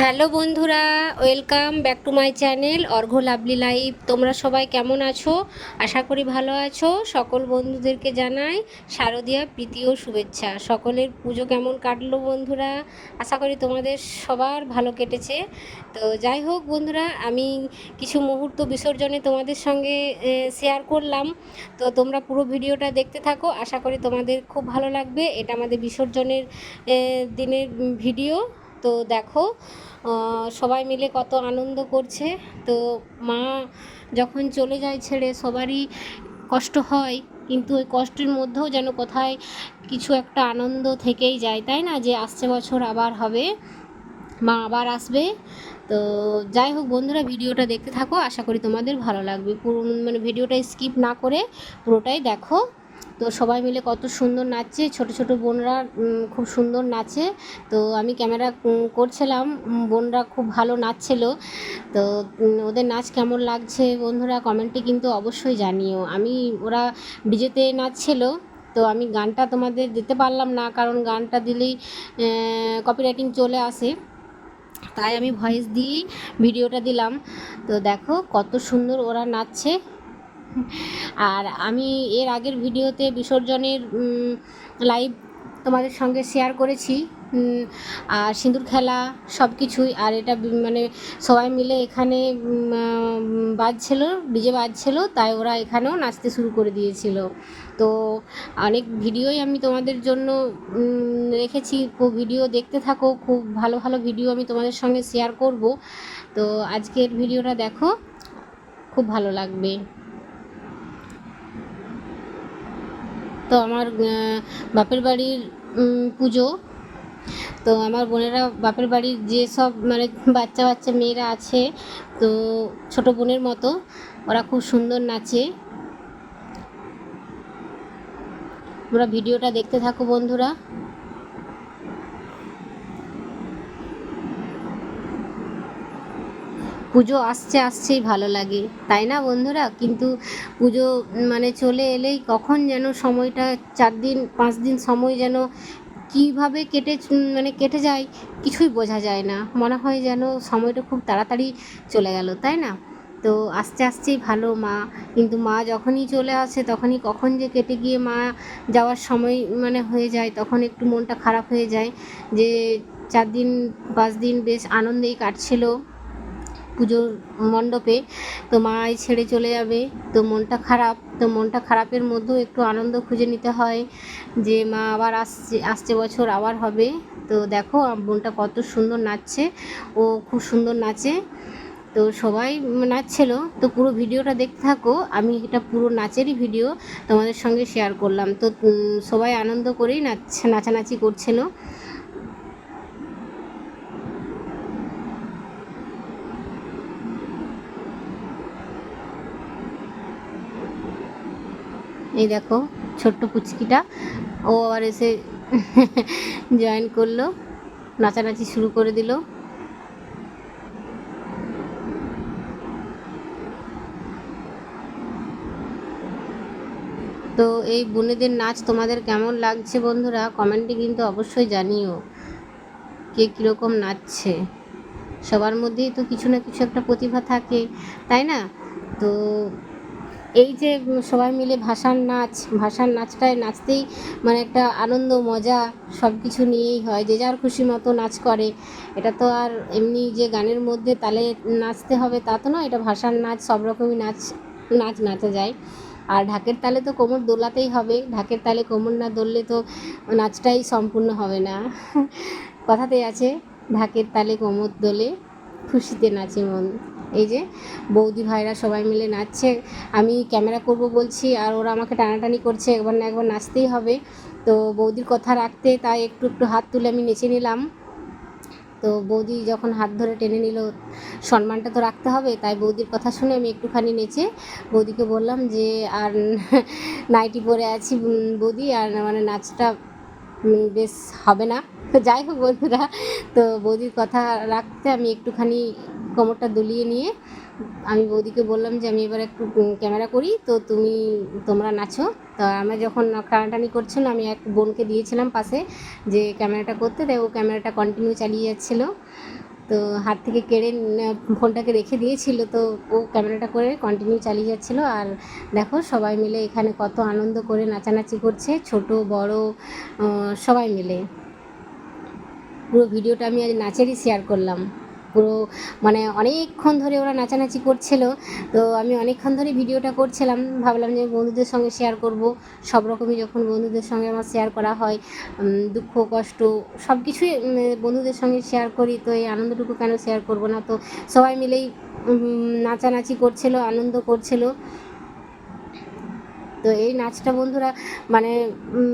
Hello বন্ধুরা, welcome back to my channel Argha lovely life. তোমরা সবাই কেমন আছো? আশা করি ভালো আছো। সকল বন্ধুদেরকে জানাই শারদীয়া প্রীতি ও শুভেচ্ছা। সকলের পুজো কেমন কাটলো বন্ধুরা? আশা করি তোমাদের সবার ভালো কেটেছে। তো যাই হোক বন্ধুরা, আমি কিছু মুহূর্ত বিসর্জনে তোমাদের সঙ্গে শেয়ার করলাম। তো তোমরা পুরো ভিডিওটা দেখতে থাকো। আশা করি তোমাদের খুব ভালো লাগবে। এটা আমাদের বিসর্জনের দিনের ভিডিও। তো দেখো সবাই মিলে কত আনন্দ করছে। তো মা যখন চলে যায় ছেড়ে, সবারই কষ্ট হয়, কিন্তু ওই কষ্টের মধ্যেও যেন কোথায় কিছু একটা আনন্দ থেকেই যায়, তাই না? যে আসছে বছর, আবার হবে। মা আবার আসবে। তো যাই হোক বন্ধুরা, ভিডিওটা দেখতে থাকো। আশা করি তোমাদের ভালো লাগবে। পুরো মানে ভিডিওটা স্কিপ না করে পুরোটাই দেখো। তো সবাই মিলে কত সুন্দর নাচছে, ছোট ছোট বোনরা খুব সুন্দর নাচে। তো আমি ক্যামেরা করছিলাম বোনরা খুব ভালো নাচছিল। তো ওদের নাচ কেমন লাগছে বন্ধুরা কমেন্টে কিন্তু অবশ্যই জানিও। আমি, ওরা ডিজেতে নাচছিল, তো আমি গানটা তোমাদের দিতে পারলাম না, কারণ গানটা দিলেই কপিরাইটিং চলে আসে। তাই আমি ভয়েস দিয়েই ভিডিওটা দিলাম। তো দেখো কত সুন্দর ওরা নাচছে। আর আমি এর আগের ভিডিওতে বিসর্জনের লাইভ তোমাদের সঙ্গে শেয়ার করেছি। আর সিঁদুর খেলা সব কিছুই আর এটা মানে সবাই মিলে এখানে বাজছিল, ডিজে বাজছিল, তাই ওরা এখানেও নাচতে শুরু করে দিয়েছিল। তো অনেক ভিডিওই আমি তোমাদের জন্য রেখেছি। ভিডিও দেখতে থাকো, খুব ভালো ভালো ভিডিও আমি তোমাদের সঙ্গে শেয়ার করব। তো আজকের ভিডিওটা দেখো, খুব ভালো লাগবে। তো আমার বাপের বাড়ির পুজো। তো আমার বোনেরা বাপের বাড়ির যেসব মানে বাচ্চা বাচ্চা মেয়েরা আছে, তো ছোট বোনের মতো, ওরা খুব সুন্দর নাচে। ওরা ভিডিওটা দেখতে থাকো বন্ধুরা। পুজো আসছে, আসছেই ভালো লাগে। তাই না বন্ধুরা? কিন্তু পুজো মানে চলে এলেই কখন যেন সময়টা, চার দিন, পাঁচ দিন সময় যেন কীভাবে কেটে মানে কেটে যায় কিছুই বোঝা যায় না। মনে হয় যেন সময়টা খুব তাড়াতাড়ি চলে গেল, তাই না? তো আস্তে আস্তেই ভালো মা। কিন্তু মা যখনই চলে আসে, তখনই কখন যে কেটে গিয়ে মা যাওয়ার সময় মানে হয়ে যায়, তখন একটু মনটা খারাপ হয়ে যায় যে চার দিন, পাঁচ দিন বেশ আনন্দেই কাটছিল। পুজোর মণ্ডপে, তো মাই ছেড়ে চলে যাবে। তো মনটা খারাপ, তো মনটা খারাপের মধ্যেও একটু আনন্দ খুঁজে নিতে হয় যে মা আবার আসছে আসছে বছর আবার হবে। তো দেখো বোনটা কত সুন্দর নাচছে, ও খুব সুন্দর নাচে। তো সবাই নাচছিল, তো পুরো ভিডিওটা দেখতে থাকো। আমি এটা পুরো নাচেরই ভিডিও তোমাদের সঙ্গে শেয়ার করলাম। তো সবাই আনন্দ করেই নাচ নাচানাচি করছিল। এই দেখো, ছোট্ট পুচকিটা। ও আবার এসে জয়েন করল, নাচানাচি শুরু করে দিল। তো এই বোনেদের নাচ তোমাদের কেমন লাগছে বন্ধুরা? কমেন্টে কিন্তু অবশ্যই জানিও, কে কীরকম নাচছে। সবার মধ্যেই তো কিছু না কিছু একটা প্রতিভা থাকে, তাই না? তো এই যে সবাই মিলে ভাষার নাচ ভাষার নাচটায় নাচতেই মানে একটা আনন্দ, মজা সব কিছু নিয়েই হয়। যে যার খুশি মতো নাচ করে। এটা তো আর এমনি যে গানের মধ্যে তালে নাচতে হবে তা তো নয়, এটা ভাষার নাচ, সব রকমই নাচ নাচ নাচা যায়। আর ঢাকের তালে তো কোমর দোলাতেই হবে। ঢাকের তালে কোমর না দোললে তো নাচটাই সম্পূর্ণ হবে না। কথাতেই আছে, ঢাকের তালে কোমর দোলে খুশিতে নাচে মন। এই যে বৌদি ভাইরা সবাই মিলে নাচছে। আমি ক্যামেরা করব বলছি, আর ওরা আমাকে টানাটানি করছে, একবার না একবার নাচতেই হবে। তো বৌদির কথা রাখতে তাই একটু একটু হাত তুলে আমি নেচে নিলাম। তো বৌদি যখন হাত ধরে টেনে নিল, সম্মানটা তো রাখতে হবে, তাই বৌদির কথা শুনে আমি একটুখানি নেচে বৌদিকে বললাম যে, আর নাইটি পরে আছি বৌদি, আর মানে নাচটা বেশ হবে না। তো যাই হোক বন্ধুরা, তো বৌদির কথা রাখতে আমি একটুখানি কোমরটা দুলিয়ে নিয়ে আমি বৌদিকে বললাম যে আমি এবার একটু ক্যামেরা করি। তো তুমি, তোমরা নাচো। তো আমরা যখন টানাটানি করছিল, আমি এক বোনকে দিয়েছিলাম পাশে যে ক্যামেরাটা করতে। তাই ও ক্যামেরাটা কন্টিনিউ চালিয়ে যাচ্ছিল। তো হাত থেকে কেড়ে ফোনটাকে রেখে দিয়েছিল। তো ও ক্যামেরাটা করে কন্টিনিউ চালিয়ে যাচ্ছিল। আর দেখো, সবাই মিলে এখানে কত আনন্দ করে নাচানাচি করছে। ছোট, বড় সবাই মিলে। পুরো ভিডিওটা আমি আজ নাচেরই শেয়ার করলাম। পুরো মানে অনেকক্ষণ ধরে ওরা নাচানাচি করছিল, তো আমি অনেকক্ষণ ধরে ভিডিওটা করছিলাম। ভাবলাম যে বন্ধুদের সঙ্গে শেয়ার করব। সব রকমই যখন বন্ধুদের সঙ্গে আমার শেয়ার করা হয় দুঃখ, কষ্ট সব কিছুই বন্ধুদের সঙ্গে শেয়ার করি, তো এই আনন্দটুকু কেন শেয়ার করব না? তো সবাই মিলেই নাচানাচি করছিল, আনন্দ করছিল। তো এই নাচটা বন্ধুরা মানে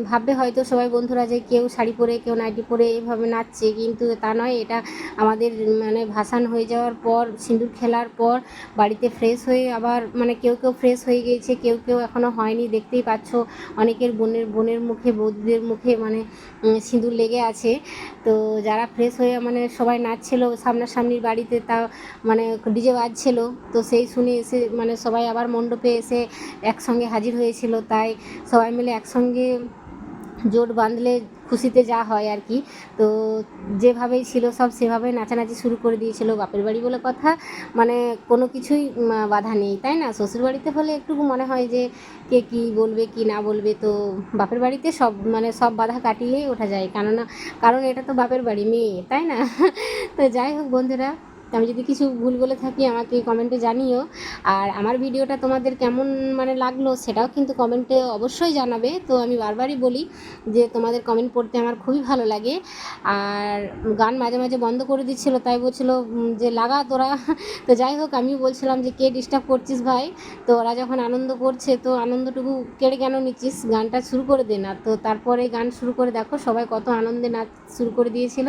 ভাববে হয়তো সবাই বন্ধুরা যে কেউ শাড়ি পরে, কেউ নাইটি পরে এইভাবে নাচছে, কিন্তু তা নয়, এটা আমাদের মানে ভাসান হয়ে যাওয়ার পর, সিঁদুর খেলার পর, বাড়িতে ফ্রেশ হয়ে আবার মানে কেউ কেউ ফ্রেশ হয়ে গিয়েছে, কেউ কেউ এখনও হয়নি, দেখতেই পাচ্ছ অনেকের বোনের বোনের মুখে, বৌদিদের মুখে মানে সিঁদুর লেগে আছে। তো যারা ফ্রেশ হয়ে মানে সবাই নাচছিল সামনাসামনির বাড়িতে, তা মানে ডিজে বাজছিল। তো সেই শুনে এসে মানে সবাই আবার মণ্ডপে এসে একসঙ্গে হাজির হয়েছিল। তাই সবাই মিলে একসঙ্গে জোট বাঁধলে খুশিতে যা হয় আর কি। তো যেভাবেই ছিল সব সেভাবে নাচানাচি শুরু করে দিয়েছিল বাপের বাড়ি বলে কথা। মানে কোনো কিছুই বাধা নেই, তাই না? শ্বশুর বাড়িতে হলে একটু মনে হয় যে কে কী বলবে, কি না বলবে, তো বাপের বাড়িতে সব মানে সব বাধা কাটিয়েই ওঠা যায়। কেননা, কারণ এটা তো বাপের বাড়ি, মেয়ে, তাই না? তো যাই হোক বন্ধুরা তো আমি যদি কিছু ভুল বলে থাকি, আমাকে কমেন্টে জানিও। আর আমার ভিডিওটা তোমাদের কেমন মানে লাগল সেটাও কিন্তু কমেন্টে অবশ্যই জানাবে। তো আমি বারবারই বলি যে তোমাদের কমেন্ট পড়তে আমার খুবই ভালো লাগে। আর গান মাঝে মাঝে বন্ধ করে দিচ্ছিল, তাই বলছিল যে লাগা তোরা। তো যাই হোক, আমিও বলছিলাম যে, কে ডিস্টার্ব করছিস ভাই? তো ওরা যখন আনন্দ করছে, তো আনন্দটুকু কেড়ে কেন নিচ্ছিস? গানটা শুরু করে দে না। তো তারপরে গান শুরু করে দেখো, সবাই কত আনন্দে নাচ শুরু করে দিয়েছিল।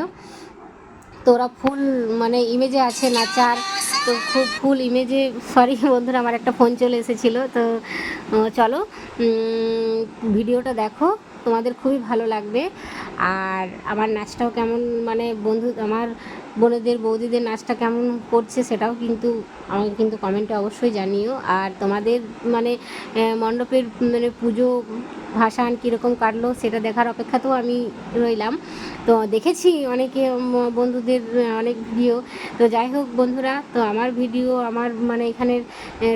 তো ওরা ফুল মানে ইমেজে আছে নাচার তো খুব ফুল ইমেজে সরি বন্ধুরা, আমার একটা ফোন চলে এসেছিল, তো চলো ভিডিওটা দেখো, তোমাদের খুবই ভালো লাগবে, আর আমার নাচটাও কেমন মানে বন্ধু, আমার বোনেদের, বৌদিদের নাচটা কেমন করছে সেটাও কিন্তু আমাকে কিন্তু কমেন্টে অবশ্যই জানিও। আর তোমাদের মানে মণ্ডপের মানে পুজো ভাসান কীরকম কাটলো সেটা দেখার অপেক্ষাতেও আমি রইলাম। তো দেখেছি অনেকে বন্ধুদের অনেক ভিডিও। তো যাই হোক বন্ধুরা, তো আমার ভিডিও, আমার মানে এখানের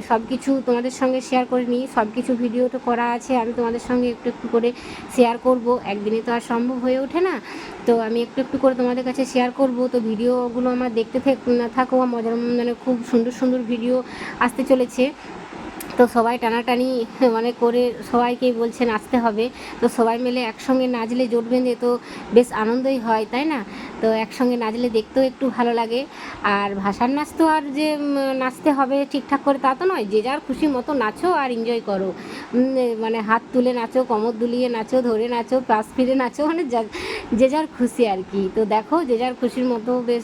সব কিছু তোমাদের সঙ্গে শেয়ার করে নিই। সব কিছু ভিডিও তো করা আছে, আমি তোমাদের সঙ্গে একটু একটু করে শেয়ার করব। একদিনে তো আর সম্ভব হয়ে ওঠে না। তো আমি একটু একটু করে তোমাদের কাছে শেয়ার করব। তো ভিডিওগুলো আমার দেখতে থাকো মজার মানে খুব সুন্দর সুন্দর ভিডিও আসতে চলেছে। তো সবাই টানাটানি মানে করে সবাইকেই বলছে নাচতে হবে। তো সবাই মিলে একসঙ্গে নাচলে জোট বেঁধে তো বেশ আনন্দই হয়, তাই না? তো একসঙ্গে নাচলে দেখতেও একটু ভালো লাগে। আর ভাষার নাচ তো আর যে নাচতে হবে ঠিকঠাক করে তা তো নয়। যে যার খুশি মতো নাচো আর এনজয় করো। মানে হাত তুলে নাচো, কোমর দুলিয়ে নাচো, ধরে নাচো, পাশ ফিরে নাচো মানে যা- যে যার খুশি আর কি। তো দেখো, যে যার খুশির মতো বেশ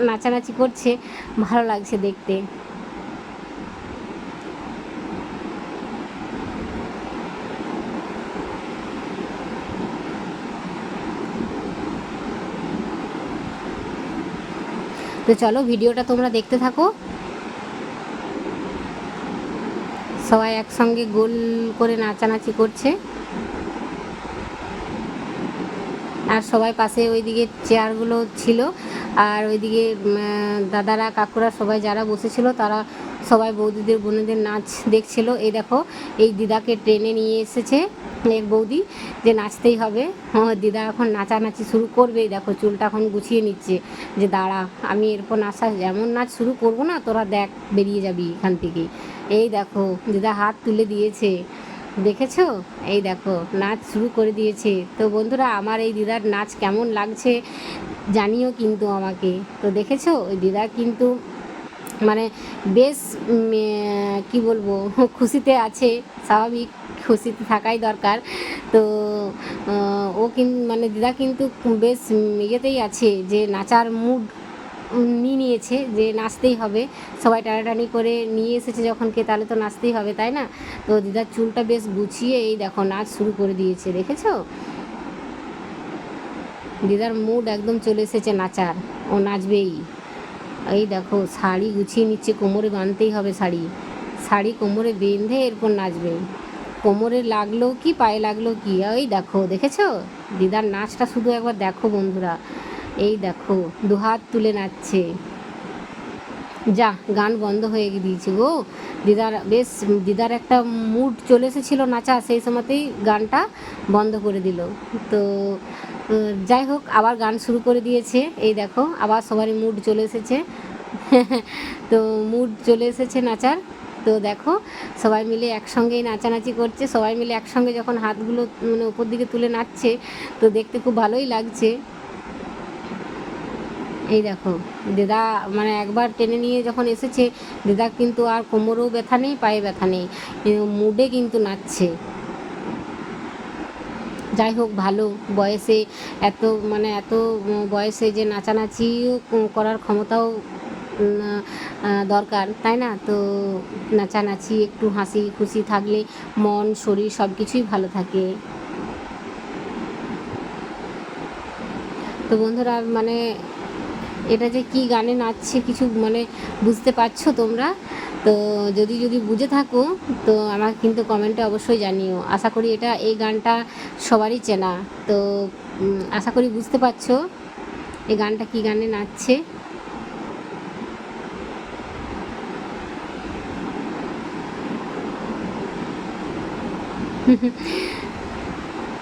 নাচানাচি করছে। ভালো লাগছে দেখতে। তো চলো ভিডিওটা তোমরা দেখতে থাকো। সবাই একসঙ্গে গোল করে নাচানাচি করছে। আর সবাই পাশে ওইদিকে চেয়ারগুলো ছিল। আর ওইদিকে দাদারা, কাকুরা সবাই যারা বসেছিল, তারা সবাই বৌদিদের, বোনেদের নাচ দেখছিল। এই দেখো, এই দিদাকে ট্রেনে নিয়ে এসেছে এক বৌদি যে নাচতেই হবে। হ্যাঁ দিদা এখন নাচানাচি শুরু করবে। দেখো, চুলটা এখন গুছিয়ে নিচ্ছে যে দাঁড়া, আমি এরপর নাচা, যেমন নাচ শুরু করব না, তোরা দেখ, বেরিয়ে যাবি এখান থেকে এই দেখো, দিদা হাত তুলে দিয়েছে। দেখেছ? এই দেখো, নাচ শুরু করে দিয়েছে। তো বন্ধুরা, আমার এই দিদার নাচ কেমন লাগছে জানিও কিন্তু আমাকে। তো দেখেছ? ওই দিদা কিন্তু মানে বেশ কি বলব, খুশিতে আছে, স্বাভাবিক খুশিতে থাকাই দরকার। তো ও কিন্তু মানে দিদা কিন্তু বেশ ইয়েতেই আছে যে নাচার মুড নিয়ে নিয়েছে যে নাচতেই হবে। সবাই টানাটানি করে নিয়ে এসেছে যখন কে, তাহলে তো নাচতেই হবে, তাই না? তো দিদার চুলটা বেশ গুছিয়ে এই দেখো নাচ শুরু করে দিয়েছে, দেখেছ? দিদার মুড একদম চলে এসেছে নাচার, ও নাচবেই। এই দেখো, শাড়ি গুছিয়ে নিচ্ছে, কোমরে বাঁধতেই হবে শাড়ি। শাড়ি কোমরে বেঁধে এরপর নাচবে। কোমরে লাগল কি, পায়ে লাগল কি? ওই দেখো, দেখেছ? দিদার নাচটা শুধু একবার দেখো বন্ধুরা। এই দেখো, দুহাত তুলে নাচছে। যা, গান বন্ধ হয়ে দিয়েছে গো। দিদার, বেশ, দিদার একটা মুড চলে এসেছিল নাচা, সেই সময়তেই গানটা বন্ধ করে দিল। তো, যাই হোক, আবার গান শুরু করে দিয়েছে। এই দেখো, আবার সবারই মুড চলে এসেছে। তো মুড চলে এসেছে নাচার। তো দেখো, সবাই মিলে একসঙ্গেই নাচানাচি করছে। সবাই মিলে একসঙ্গে যখন হাতগুলো মানে উপর দিকে তুলে নাচছে, তো দেখতে খুব ভালোই লাগছে। এই দেখো, দিদা মানে একবার টেনে নিয়ে যখন এসেছে, দিদা কিন্তু আর কোমরেও ব্যথা নেই, পায়ে ব্যথা নেই মুডে কিন্তু নাচছে। যাই হোক, ভালো, বয়সে এত মানে এত বয়সে যে নাচানাচিও করার ক্ষমতাও দরকার, তাই না? তো নাচানাচি, একটু হাসি খুশি থাকলে মন, শরীর সব কিছুই ভালো থাকে। তো বন্ধুরা মানে এটা যে কি গানে নাচছে কিছু মানে বুঝতে পারছ তোমরা? তো যদি যদি বুঝে থাকো, তো আমাকে কিন্তু কমেন্টে অবশ্যই জানিও। আশা করি এটা, এই গানটা সবারই চেনা। তো আশা করি বুঝতে পারছ এই গানটা কি গানে নাচছে।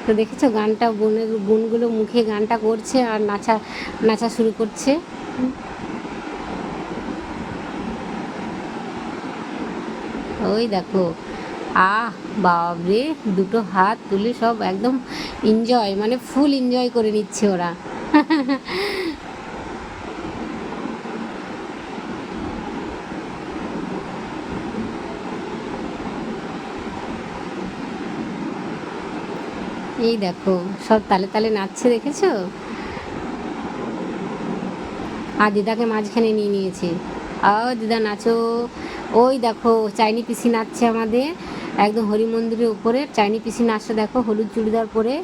তো দেখেছ গানটা, বোনের, বোনগুলো মুখে গানটা করছে আর নাচা নাচা শুরু করছে। ওই দেখো, আহ বাবরে দুটো হাত তুলে সব একদম এনজয় মানে ফুল এনজয় করে নিচ্ছে ওরা। এই দেখো, সব তালে তালে নাচছে, দেখেছ? আর দিদাকে মাঝখানে নিয়ে নিয়েছে। আ দিদা, নাচো। ওই দেখো, চাইনি পিসি নাচছে আমাদের। একদম হরি মন্দিরের উপরে। চাইনি পিসি নাচটা দেখো, হলুদ চুড়িদার পরে।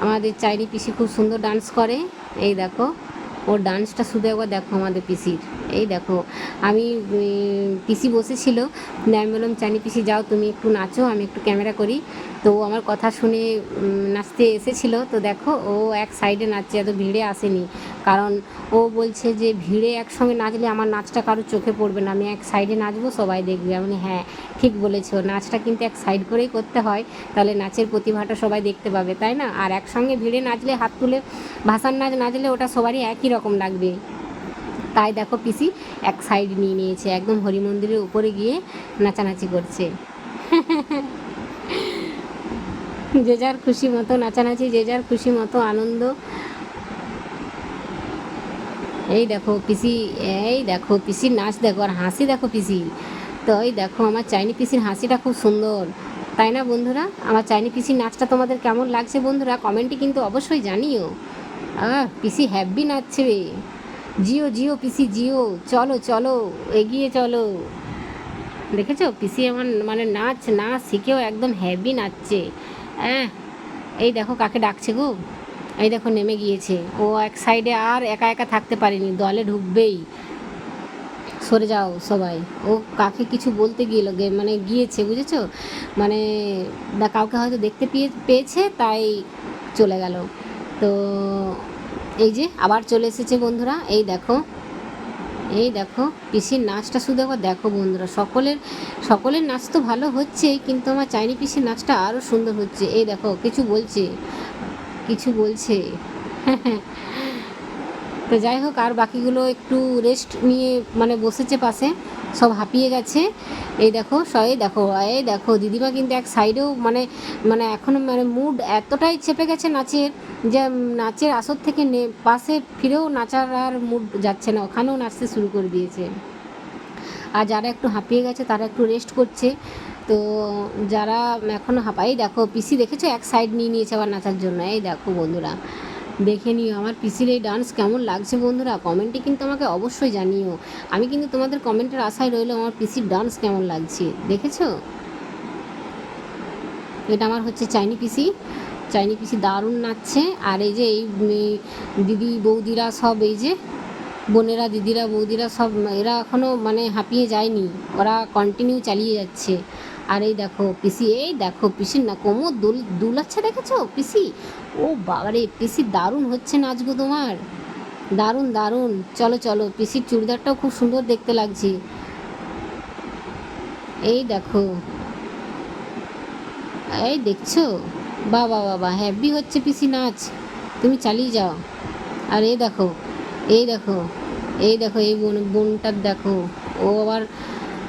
আমাদের চাইনি পিসি খুব সুন্দর ডান্স করে। এই দেখো, ওর ডান্সটা শুধু একবার দেখো আমাদের পিসির। এই দেখো, আমি পিসি বসেছিল। আমি বললাম চাইনি পিসি, যাও, তুমি একটু নাচো, আমি একটু ক্যামেরা করি। তো ও আমার কথা শুনে নাচতে এসেছিল। তো দেখো, ও এক সাইডে নাচছে, এত ভিড়ে আসেনি। কারণ ও বলছে যে, ভিড়ে একসঙ্গে নাচলে আমার নাচটা কারও চোখে পড়বে না। আমি এক সাইডে নাচবো, সবাই দেখবে। আমি হ্যাঁ ঠিক বলেছ। নাচটা কিন্তু এক সাইড করেই করতে হয়। তাহলে নাচের প্রতিভাটা সবাই দেখতে পাবে, তাই না? আর একসঙ্গে ভিড়ে নাচলে, হাত তুলে ভাসান নাচ নাচলে ওটা সবারই একই রকম লাগবে। তাই দেখো পিসি এক সাইড নিয়ে নিয়েছে, একদম হরি মন্দিরের উপরে গিয়ে নাচানাচি করছে। যে যার খুশি মতো নাচানাচি, যে যার খুশি মতো আনন্দ। এই দেখো পিসি, এই দেখো পিসির নাচ দেখো, আর হাসি দেখো পিসি। তো এই দেখো আমার চাইনি পিসির হাসিটা খুব সুন্দর। তাই না বন্ধুরা? আমার চাইনি পিসির নাচটা তোমাদের কেমন লাগছে বন্ধুরা? কমেন্টে কিন্তু অবশ্যই জানিও। আহ, পিসি হ্যাপি নাচছে জিও জিও, পিসি, জিও। চলো চলো, এগিয়ে চলো। দেখেছ? পিসি আমার মানে নাচ না শিখেও একদম হ্যাভি নাচছে। হ্যাঁ এই দেখো কাকে ডাকছে গো। এই দেখো নেমে গিয়েছে। ও এক সাইডে আর একা একা থাকতে পারেনি, দলে ঢুকবেই। সরে যাও সবাই। ও কাকে কিছু বলতে গিয়েলো, গে মানে গিয়েছে, বুঝেছ? মানে কাউকে হয়তো দেখতে পেয়ে, পেয়েছে, তাই চলে গেল। তো এই যে আবার চলে এসেছে বন্ধুরা, এই দেখো এই দেখো, পিসির নাচটা শুধু একবার দেখো বন্ধুরা, সকলের সকলের নাচ তো ভালো হচ্ছে কিন্তু আমার চাইনি পিসির নাচটা আরও সুন্দর হচ্ছে। এই দেখো, কিছু বলছে কিছু বলছে। তো যাই হোক, আর বাকিগুলো একটু রেস্ট নিয়ে মানে বসেছে পাশে। সব হাঁপিয়ে গেছে। এই দেখো, সবাই দেখো, এই দেখো, দিদিমা কিন্তু এক সাইডেও মানে মানে এখনও মানে মুড এতটাই চেপে গেছে নাচের, যে নাচের আসর থেকে নে, পাশে ফিরেও নাচার আর মুড যাচ্ছে না, ওখানেও নাচতে শুরু করে দিয়েছে। আর যারা একটু হাঁপিয়ে গেছে, তারা একটু রেস্ট করছে। তো যারা এখনও হাঁপাই দেখো, পিসি দেখেছ? এক সাইড নিয়ে নিয়েছে আবার নাচার জন্য, এই দেখো বন্ধুরা। দেখে নিও, আমার পিসির এই ডান্স কেমন লাগছে বন্ধুরা? কমেন্টে কিন্তু আমাকে অবশ্যই জানিও। আমি কিন্তু তোমাদের কমেন্টের আশায় রইল আমার পিসির ডান্স কেমন লাগছে। দেখেছ? এটা আমার হচ্ছে চাইনি পিসি। চাইনি পিসি দারুণ নাচছে। আর এই যে এই দিদি বৌদিরা সব, এই যে বোনেরা, দিদিরা, বৌদিরা সব, এরা এখনও মানে হাঁপিয়ে যায়নি। ওরা কন্টিনিউ চালিয়ে যাচ্ছে। আর এই দেখো, পিসি, এই দেখো, পিসির না কোমর দুল, দুলাচ্ছে দেখেছ, পিসি? ও বাবারে, পিসি দারুণ হচ্ছে নাচ গো তোমার? দারুণ দারুণ। চলো চলো, পিসির চুড়িদারটাও খুব সুন্দর দেখতে লাগছে। এই দেখো। এই দেখছ? বাবা বাবা হ্যাপি হচ্ছে পিসি নাচ। তুমি চালিয়ে যাও। আর এই দেখো এই দেখো এই দেখো, এই বোন, বোনটার দেখো। ও আবার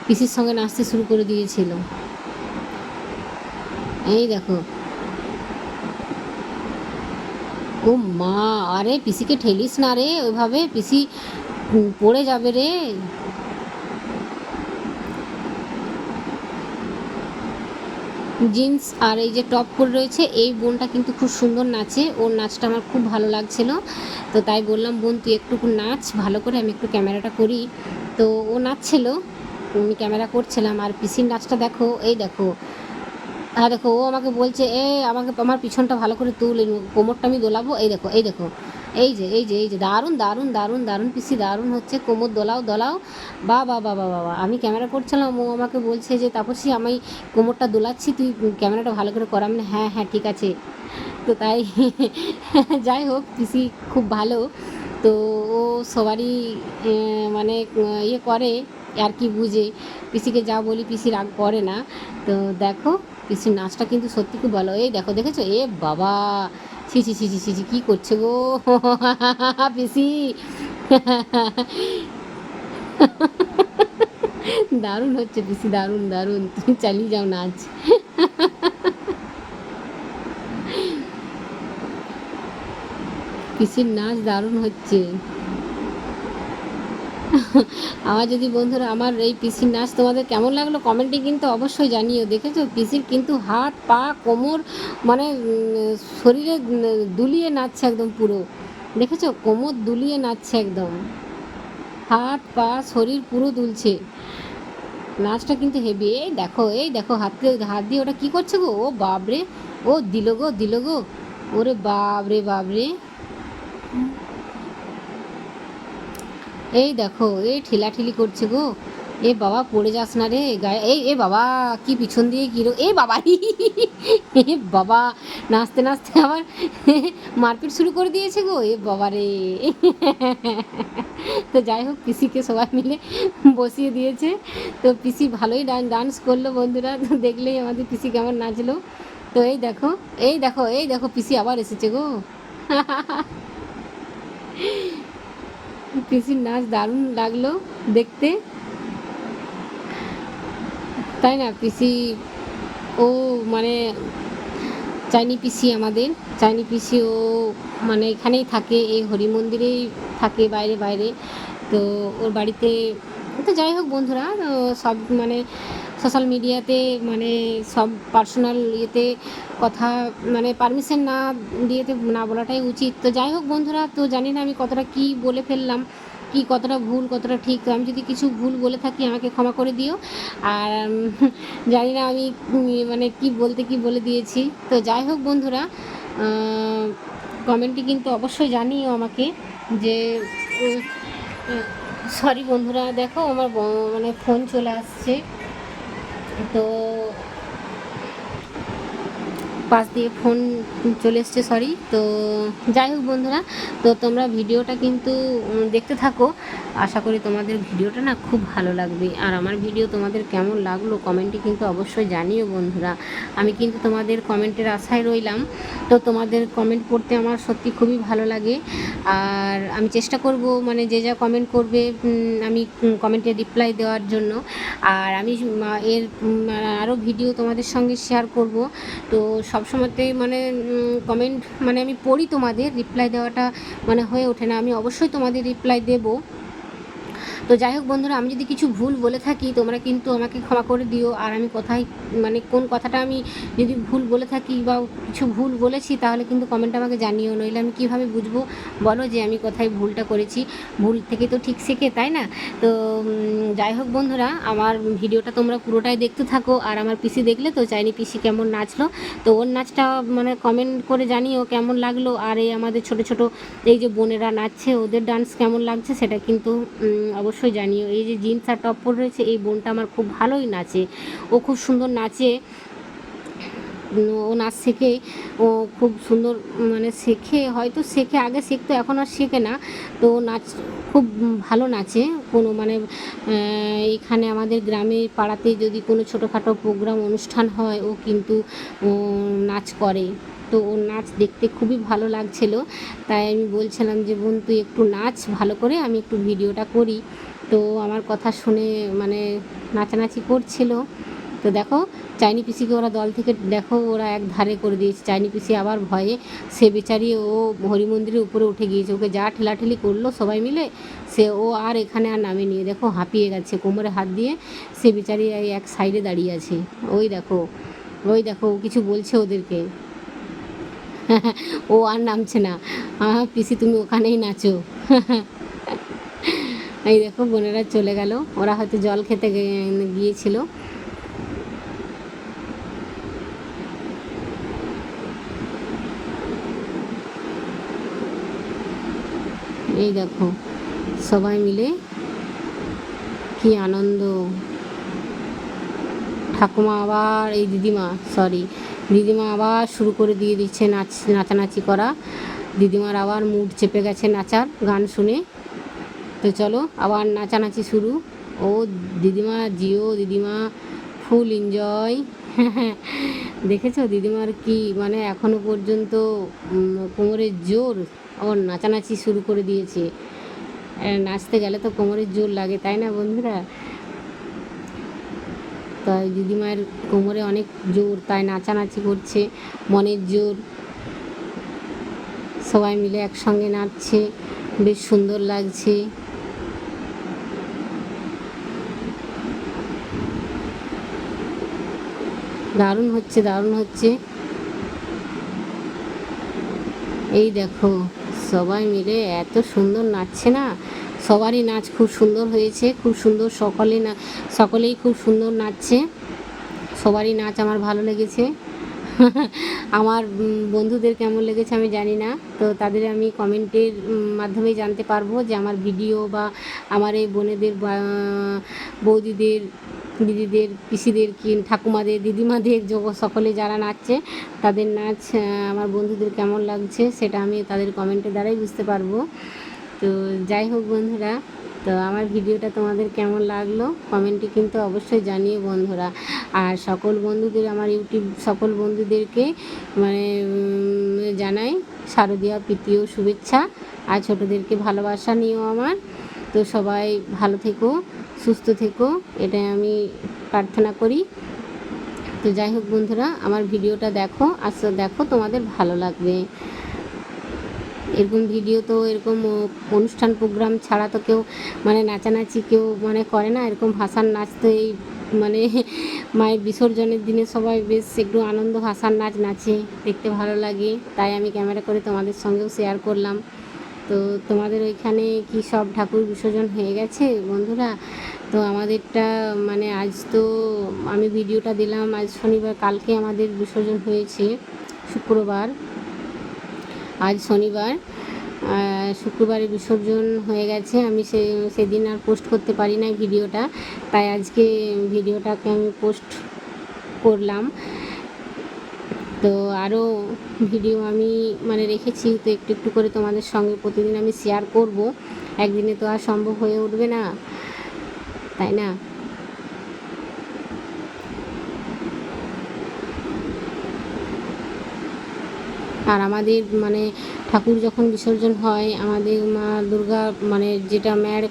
পিসির সঙ্গে নাচতে শুরু করে দিয়েছিল। এই দেখো। ও মা, আরে পিসিকে ঠেলিস না রে, ওইভাবে পিসি পড়ে যাবে রে। জিন্স আর এই যে টপ পরে রয়েছে, এই বোনটা কিন্তু খুব সুন্দর নাচে, ওর নাচটা আমার খুব ভালো লাগছিল। তো তাই বললাম, বোন, তুই একটু নাচ, ভালো করে আমি একটু ক্যামেরাটা করি। তো ও নাচছিল, আমি ক্যামেরা করছিলাম, আর পিসির নাচটা দেখো, এই দেখো। হ্যাঁ দেখো ও আমাকে বলছে এ আমাকে আমার পিছনটা ভালো করে তুল কোমরটা আমি দোলাবো। এই দেখো এই দেখো এই যে এই যে এই যে দারুণ দারুণ দারুণ দারুণ পিসি দারুণ হচ্ছে কোমর দোলাও দোলাও। বা বা বা বা বা। আমি ক্যামেরা করছিলাম ও আমাকে বলছে যে তাপসী আমি কোমরটা দোলাচ্ছি তুই ক্যামেরাটা ভালো করে কর আমি বললাম, হ্যাঁ হ্যাঁ ঠিক আছে। তো তাই যাই হোক পিসি খুব ভালো। তো ও সবারই মানে ইয়ে করে আর কি বুঝে। পিসিকে যা বলি পিসি রাগ করে না। তো দেখো পিসির নাচটা কিন্তু সত্যি খুব ভালো। এই দেখো দেখেছ? এ বাবা! ছি ছি ছি ছি, কী করছে গো? পিসি! দারুণ হচ্ছে পিসি দারুণ দারুণ। তুমি চালিয়ে যাও নাচ। পিসির নাচ দারুণ হচ্ছে। আমার যদি বন্ধুরা, আমার এই পিসির নাচ তোমাদের কেমন লাগল কমেন্টে কিন্তু অবশ্যই জানিও। দেখেছ? পিসির কিন্তু হাত, পা, কোমর মানে শরীরে দুলিয়ে নাচছে একদম পুরো। দেখেছ? কোমর দুলিয়ে নাচছে একদম। হাত, পা, শরীর পুরো দুলছে। নাচটা কিন্তু হেভি এই দেখো এই দেখো, হাতে হাত দিয়ে ওটা কি করছে গো? ও বাবরে ও দিল গো দিল গো। ওরে বাবরে বাবরে এই দেখো, এই ঠেলাঠেলি করছে গো। এ বাবা, পড়ে যাস না রে, গায়ে এই, এ বাবা, কি পিছন দিয়ে কি রো- এ বাবা এ বাবা, নাচতে নাচতে আবার মারপিট শুরু করে দিয়েছে গো, এ বাবা রে। তো যাই হোক, পিসিকে সবাই মিলে বসিয়ে দিয়েছে। তো পিসি ভালোই ডান্স করল বন্ধুরা দেখলেই আমাদের পিসি কেমন নাচলো। তো এই দেখো এই দেখো এই দেখো, পিসি আবার এসেছে গো। পিসির নাচ দারুণ লাগল দেখতে। তাই না পিসি? ও মানে চাইনি পিসি আমাদের, চাইনি পিসি ও মানে এখানেই থাকে, এই হরি মন্দিরেই থাকে বাইরে বাইরে। তো ওর বাড়িতে, তো যাই হোক বন্ধুরা সব মানে সোশ্যাল মিডিয়াতে মানে সব পার্সোনাল ইয়েতে কথা মানে পারমিশন না দিয়েতে না বলাটাই উচিত। তো যাই হোক বন্ধুরা, তো জানি না আমি কতটা কি বলে ফেললাম, কি কতটা ভুল, কতটা ঠিক। তো আমি যদি কিছু ভুল বলে থাকি, আমাকে ক্ষমা করে দিও। আর জানি না আমি মানে কি বলতে কি বলে দিয়েছি। তো যাই হোক বন্ধুরা কমেন্টে কিন্তু অবশ্যই জানিও আমাকে যে সরি বন্ধুরা, দেখো আমার মানে ফোন চলে আসছে। তো পাশ দিয়ে ফোন চলে এসছে সরি তো যাই হোক বন্ধুরা, তো তোমরা ভিডিওটা কিন্তু দেখতে থাকো। আশা করি তোমাদের ভিডিওটা না খুব ভালো লাগবে। আর আমার ভিডিও তোমাদের কেমন লাগল কমেন্টে কিন্তু অবশ্যই জানিও বন্ধুরা। আমি কিন্তু তোমাদের কমেন্টের আশায় রইলাম। তো তোমাদের কমেন্ট পড়তে আমার সত্যি খুবই ভালো লাগে। আর আমি চেষ্টা করব মানে যে যা কমেন্ট করবে আমি কমেন্টে রিপ্লাই দেওয়ার জন্য। আর আমি এর আরও ভিডিও তোমাদের সঙ্গে শেয়ার করব। তো সবসময়তে মানে কমেন্ট মানে আমি পড়ি তোমাদের রিপ্লাই দেওয়াটা মানে হয়ে ওঠে না। আমি অবশ্যই তোমাদের রিপ্লাই দেবো। তো যাই হোক বন্ধুরা আমি যদি কিছু ভুল বলে থাকি তোমরা কিন্তু আমাকে ক্ষমা করে দিও। আর আমি কোথায় মানে কোন কথাটা আমি যদি ভুল বলে থাকি বা কিছু ভুল বলেছি তাহলে কিন্তু কমেন্ট আমাকে জানিও। নইলে আমি কীভাবে বুঝব? বলো যে আমি কোথায় ভুলটা করেছি। ভুল থেকে তো ঠিক শেখে তাই না? তো যাই হোক বন্ধুরা আমার ভিডিওটা তোমরা পুরোটাই দেখতে থাকো। আর আমার পিসি দেখলে তো চাইনি পিসি কেমন নাচলো। তো ওর নাচটা মানে কমেন্ট করে জানিও কেমন লাগল। আর এই আমাদের ছোট ছোট এই যে বোনেরা নাচছে ওদের ডান্স কেমন লাগছে সেটা কিন্তু উম, অবশ্যই জানিও, এই যে জিন্স আর টপ পরে রয়েছে, এই বোনটা আমার খুব ভালোই নাচে। ও খুব সুন্দর নাচে। ও নাচ শেখে, ও খুব সুন্দর মানে শেখে, হয়তো শেখে, আগে শিখতো, এখন আর শেখে না। তো নাচ, খুব ভালো নাচে। কোনো মানে এখানে আমাদের গ্রামে পাড়াতে যদি কোনো ছোটোখাটো প্রোগ্রাম, অনুষ্ঠান হয়, ও কিন্তু নাচ করে। তো ওর নাচ দেখতে খুবই ভালো লাগছিল। তাই আমি বলছিলাম যে, বোন, তুই একটু নাচ ভালো করে, আমি একটু ভিডিওটা করি। তো আমার কথা শুনে মানে নাচানাচি করছিল। তো দেখো, চাইনি পিসিকে ওরা দল থেকে, দেখো ওরা এক ধারে করে দিয়েছে। চাইনি পিসি আবার ভয়ে সে বেচারি ও হরি মন্দিরের উপরে উঠে গিয়েছে। ওকে যা ঠেলাঠেলি করল সবাই মিলে, সে ও আর এখানে আর নামে নিয়ে দেখো হাঁপিয়ে গেছে, কোমরে হাত দিয়ে সে বেচারি এক সাইডে দাঁড়িয়ে আছে। ওই দেখো ওই দেখো কিছু বলছে ওদেরকে। ও আর নামছে না। পিসি তুমি ওখানেই নাচো। এই দেখো, বোনেরা চলে গেল। ওরা হয়তো জল খেতে গিয়েছিল। এই দেখো, সবাই মিলে কি আনন্দ। ঠাকুমা আবার এই দিদিমা সরি দিদিমা আবার শুরু করে দিয়ে দিচ্ছে নাচ নাচানাচি করা। দিদিমার আবার মুড চেপে গেছে নাচার, গান শুনে। তো চলো, আবার নাচানাচি শুরু। ও দিদিমা, জিও দিদিমা, ফুল এনজয়। দেখেছ? দিদিমার কি মানে এখনও পর্যন্ত কোমরের জোর ওর নাচানাচি শুরু করে দিয়েছে। নাচতে গেলে তো কোমরের জোর লাগে, তাই না বন্ধুরা? তাই দিদিমায়ের কোমরে অনেক জোর, তাই নাচানাচি করছে, মনের জোর। সবাই মিলে একসঙ্গে নাচছে, বেশ সুন্দর লাগছে। দারুণ হচ্ছে দারুণ হচ্ছে। এই দেখো, সবাই মিলে এত সুন্দর নাচছে না? সবারই নাচ খুব সুন্দর হয়েছে, খুব সুন্দর সকলে না, সকলেই খুব সুন্দর নাচছে। সবারই নাচ আমার ভালো লেগেছে। আমার বন্ধুদের কেমন লেগেছে আমি জানি না, তো তাদের আমি কমেন্টের মাধ্যমে জানতে পারব যে আমার ভিডিও বা আমার এই বোনেদের বৌদিদের দিদিদের পিসিদের কি ঠাকুমাদের, দিদিমাদের, যোগ- সকলে যারা নাচছে, তাদের নাচ আমার বন্ধুদের কেমন লাগছে সেটা আমি তাদের কমেন্টের দ্বারাই বুঝতে পারব। তো যাই হোক বন্ধুরা, তো আমার ভিডিওটা তোমাদের কেমন লাগল কমেন্টে কিন্তু অবশ্যই জানিও বন্ধুরা। আর সকল বন্ধুদের, আমার ইউটিউব সকল বন্ধুদেরকে মানে জানাই শারদীয়া প্রীতীয় শুভেচ্ছা। আর ছোটোদেরকে ভালোবাসা নিও আমার। তো সবাই ভালো থেকো, সুস্থ থেকো, এটাই আমি প্রার্থনা করি। তো যাই হোক বন্ধুরা, আমার ভিডিওটা দেখো আচ্ছা দেখো তোমাদের ভালো লাগবে। এরকম ভিডিও তো, এরকম অনুষ্ঠান প্রোগ্রাম ছাড়া তো কেউ মানে নাচানাচি কেউ মানে করে না। এরকম ভাষার নাচ তো এই মানে মায়ের বিসর্জনের দিনে সবাই বেশ একটু আনন্দ ভাষার নাচ নাচে, দেখতে ভালো লাগে। তাই আমি ক্যামেরা করে তোমাদের সঙ্গেও শেয়ার করলাম। তো তোমাদের ওইখানে কি সব ঠাকুর বিসর্জন হয়ে গেছে, বন্ধুরা? তো আমাদেরটা মানে আজ তো আমি ভিডিওটা দিলাম, আজ শনিবার, কালকে আমাদের বিসর্জন হয়েছে শুক্রবার। আজ শনিবার শুক্রবারে বিসর্জন হয়ে গেছে। আমি সে, সেদিন আর পোস্ট করতে পারি না ভিডিওটা, তাই আজকে ভিডিওটাকে আমি পোস্ট করলাম। তো আরও ভিডিও আমি মানে রেখেছি, তো একটু একটু করে তোমাদের সঙ্গে প্রতিদিন আমি শেয়ার করব। একদিনে তো আর সম্ভব হয়ে উঠবে না, তাই না? আর আমাদের মানে ঠাকুর যখন বিসর্জন হয়, আমাদের মা দুর্গা মানে যেটা মায়ের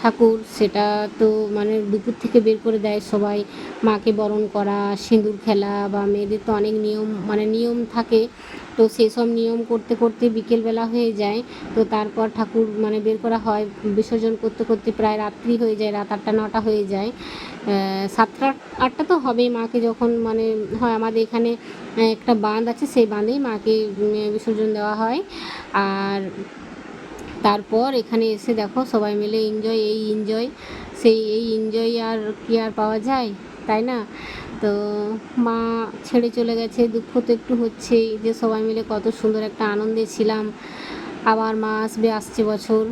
ঠাকুর সেটা তো মানে দুপুর থেকে বের করে দেয় সবাই। মাকে বরণ করা, সিঁদুর খেলা বা মেয়েদের তো অনেক নিয়ম মানে নিয়ম থাকে। তো সেসব নিয়ম করতে করতে বিকেলবেলা হয়ে যায়। তো তারপর ঠাকুর মানে বের করা হয়। বিসর্জন করতে করতে প্রায় রাত্রি হয়ে যায়, রাত আটটা, নটা হয়ে যায়। সাতটা, আটটা তো হবেই মাকে যখন মানে হয়। আমাদের এখানে একটা বাঁধ আছে, সেই বাঁধেই মাকে বিসর্জন দেওয়া হয়। আর তারপর এখানে এসে দেখো সবাই মিলে এনজয় এই এনজয় সেই, এই এনজয় আর কি আর পাওয়া যায়, তাই না? তো মা ছেড়ে চলে গেছে, দুঃখ তো একটু হচ্ছেই যে সবাই মিলে কত সুন্দর একটা আনন্দে ছিলাম। আবার মা আসবে, আসছে বছর,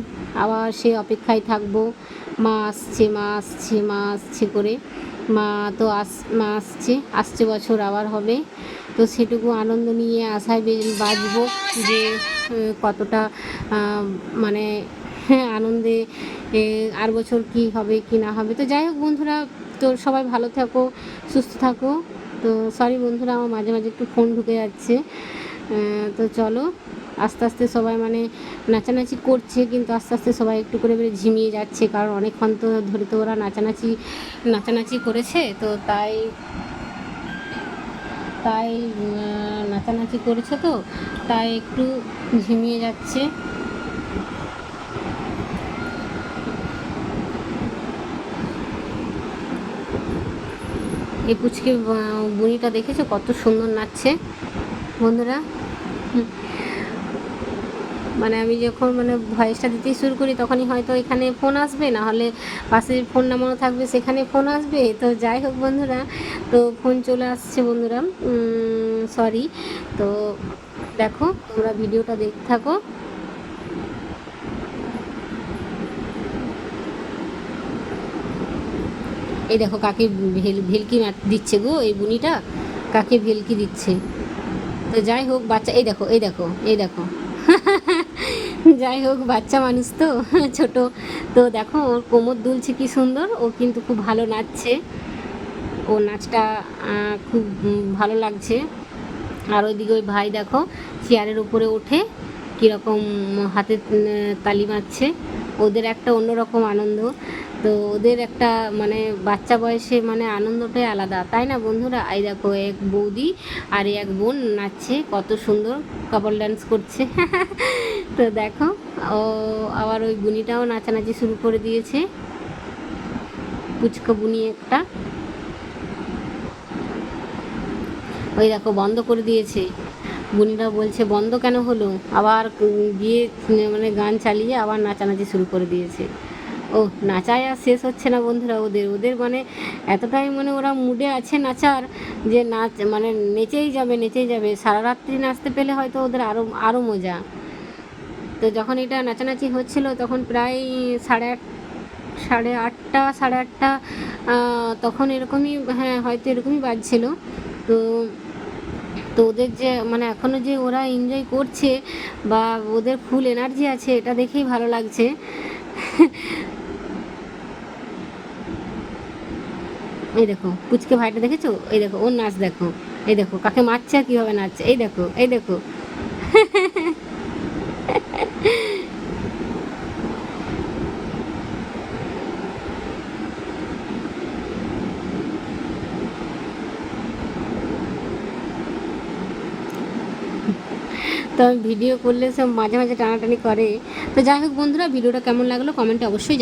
আবার সে অপেক্ষায় থাকব। মা আসছে মা আসছে মা আসছে করে। মা তো আস, মা আসছে আসছে বছর আবার হবে। তো সেটুকু আনন্দ নিয়ে আশায় বাঁচবো যে কতটা মানে হ্যাঁ আনন্দে আর বছর কি হবে, কি না হবে। তো যাই হোক বন্ধুরা, তো সবাই ভালো থাকো, সুস্থ থাকো। তো সরি বন্ধুরা, আমার মাঝে মাঝে একটু ফোন ঢুকে যাচ্ছে। তো চলো, আস্তে আস্তে সবাই মানে নাচানাচি করছে, কিন্তু আস্তে আস্তে সবাই একটু করে করে ঝিমিয়ে যাচ্ছে, কারণ অনেকক্ষণ তো ধরে তো ওরা নাচানাচি নাচানাচি করেছে, তো তাই তাই নাচানাচি করেছে তো, তাই একটু ঝিমিয়ে যাচ্ছে। এ পুচকে বুনিটা দেখেছ? কত সুন্দর নাচছে। বন্ধুরা। মানে আমি যখন মানে ভয়েসটা দিতে শুরু করি, তখনই হয়তো এখানে ফোন আসবে না হলে পাশে ফোন নামানো থাকবে, সেখানে ফোন আসবে। তো যাই হোক বন্ধুরা, তো ফোন চলে আসছে বন্ধুরা সরি তো দেখো, তোমরা ভিডিওটা দেখতে থাকো। এই দেখো, কাকে ভেল, ভেলকি দিচ্ছে গো, এই বুনিটা। কাকে ভেলকি দিচ্ছে। তো যাই হোক, বাচ্চা, এই দেখো এই দেখো এই দেখো। যাই হোক বাচ্চা মানুষ তো, ছোট। তো দেখো, ওর কোমর দুলছে কি সুন্দর, ও কিন্তু খুব ভালো নাচছে। ও নাচটা খুব ভালো লাগছে। আর ওইদিকে ওই ভাই দেখো, চেয়ারের উপরে ওঠে, কীরকম হাতে তালি মারছে ওদের একটা অন্যরকম আনন্দ। তো ওদের একটা মানে বাচ্চা বয়সে মানে আনন্দটাই আলাদা। তাই না বন্ধুরা? এই দেখো, এক বৌদি আর এক বোন নাচছে, কত সুন্দর কাপল ডান্স করছে। তো দেখো, ও আবার ওই বুনিটাও নাচানাচি শুরু করে দিয়েছে। পুচকা বুনি একটা। ওই দেখো, বন্ধ করে দিয়েছে। বুনিরা বলছে, বন্ধ কেন হলো? আবার গিয়ে মানে গান চালিয়ে আবার নাচানাচি শুরু করে দিয়েছে। ও নাচায় আর শেষ হচ্ছে না বন্ধুরা ওদের। ওদের মানে এতটাই মানে ওরা মুডে আছে নাচার যে নাচ মানে নেচেই যাবে নেচেই যাবে। সারা রাত্রি নাচতে পেলে হয়তো ওদের আরও আরও মজা। তো যখন এটা নাচানাচি হচ্ছিল তখন প্রায় সাড়ে আট, সাড়ে আটটা সাড়ে আটটা তখন এরকমই হ্যাঁ হয়তো এরকমই বাজছিল। তো তো ওদের যে মানে এখনও যে ওরা এনজয় করছে বা ওদের ফুল এনার্জি আছে, এটা দেখেই ভালো লাগছে। এই দেখো, পুচকে ভাইটা দেখেছ? এই দেখো, ওর নাচ দেখো। এই দেখো, কাকে মারছে আর কীভাবে নাচছে? এই দেখো এই দেখো। তো ভিডিও করলে সব মাঝে মাঝে টানাটানি করে। তো যাই হোক বন্ধুরা, ভিডিওটা কেমন লাগল কমেন্টে অবশ্যই।